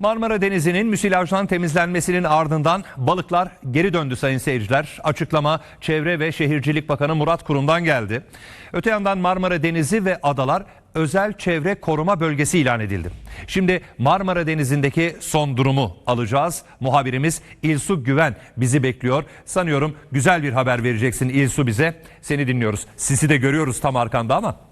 Marmara Denizi'nin müsilajdan temizlenmesinin ardından balıklar geri döndü sayın seyirciler. Açıklama Çevre ve Şehircilik Bakanı Murat Kurum'dan geldi. Öte yandan Marmara Denizi ve adalar özel çevre koruma bölgesi ilan edildi. Şimdi Marmara Denizi'ndeki son durumu alacağız. Muhabirimiz İlsu Güven bizi bekliyor. Sanıyorum güzel bir haber vereceksin İlsu bize. Seni dinliyoruz. Sisi de görüyoruz tam arkanda ama.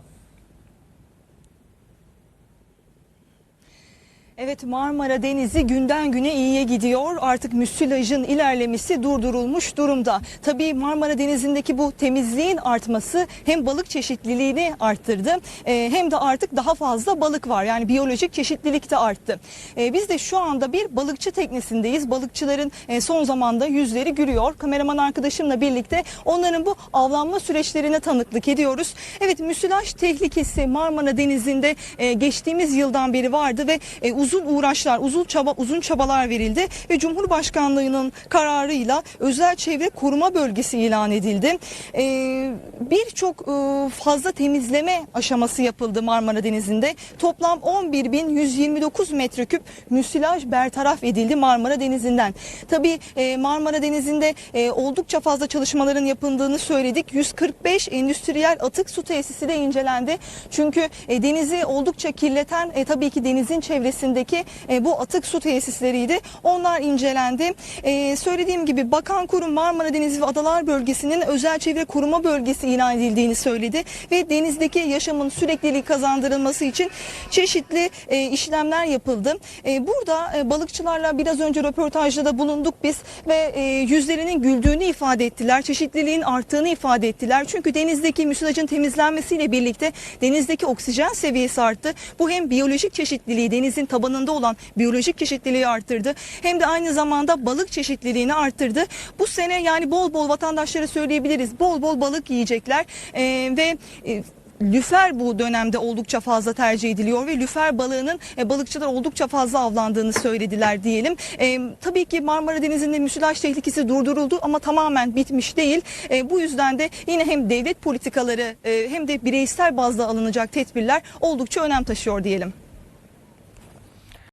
Evet Marmara Denizi günden güne iyiye gidiyor. Artık müsilajın ilerlemesi durdurulmuş durumda. Tabii Marmara Denizi'ndeki bu temizliğin artması hem balık çeşitliliğini arttırdı e, hem de artık daha fazla balık var. Yani biyolojik çeşitlilik de arttı. E, Biz de şu anda bir balıkçı teknesindeyiz. Balıkçıların e, son zamanda yüzleri gülüyor. Kameraman arkadaşımla birlikte onların bu avlanma süreçlerine tanıklık ediyoruz. Evet müsilaj tehlikesi Marmara Denizi'nde geçtiğimiz yıldan beri vardı ve uzun uğraşlar, uzun çaba, uzun çabalar verildi ve Cumhurbaşkanlığının kararıyla özel çevre koruma bölgesi ilan edildi. E, Birçok e, fazla temizleme aşaması yapıldı Marmara Denizi'nde. Toplam 11.129 metreküp müsilaj bertaraf edildi Marmara Denizi'nden. Tabii e, Marmara Denizi'nde e, oldukça fazla çalışmaların yapıldığını söyledik. 145 endüstriyel atık su tesisi de incelendi. Çünkü e, denizi oldukça kirleten e, tabii ki denizin çevresindeki e, bu atık su tesisleriydi. Onlar incelendi. E, söylediğim gibi Bakan Kurum Marmara Denizi ve Adalar Bölgesi'nin özel çevre koruma bölgesi ilan edildiğini söyledi ve denizdeki yaşamın sürekliliği kazandırılması için çeşitli e, işlemler yapıldı. E, burada e, balıkçılarla biraz önce röportajda da bulunduk biz ve e, yüzlerinin güldüğünü ifade ettiler. Çeşitliliğin arttığını ifade ettiler. Çünkü denizdeki müsilajın temizlenmesiyle birlikte denizdeki oksijen seviyesi arttı. Bu hem biyolojik çeşitliliği denizin tabanında olan biyolojik çeşitliliği arttırdı hem de aynı zamanda balık çeşitliliğini arttırdı. Bu sene yani bol bol vatandaşlara söyleyebiliriz. Bol bol balık yiyecekler e, ve e, Lüfer bu dönemde oldukça fazla tercih ediliyor ve lüfer balığının e, balıkçılar oldukça fazla avlandığını söylediler diyelim. E, tabii ki Marmara Denizi'nde müsilaj tehlikesi durduruldu ama tamamen bitmiş değil. E, bu yüzden de yine hem devlet politikaları e, hem de bireysel bazda alınacak tedbirler oldukça önem taşıyor diyelim.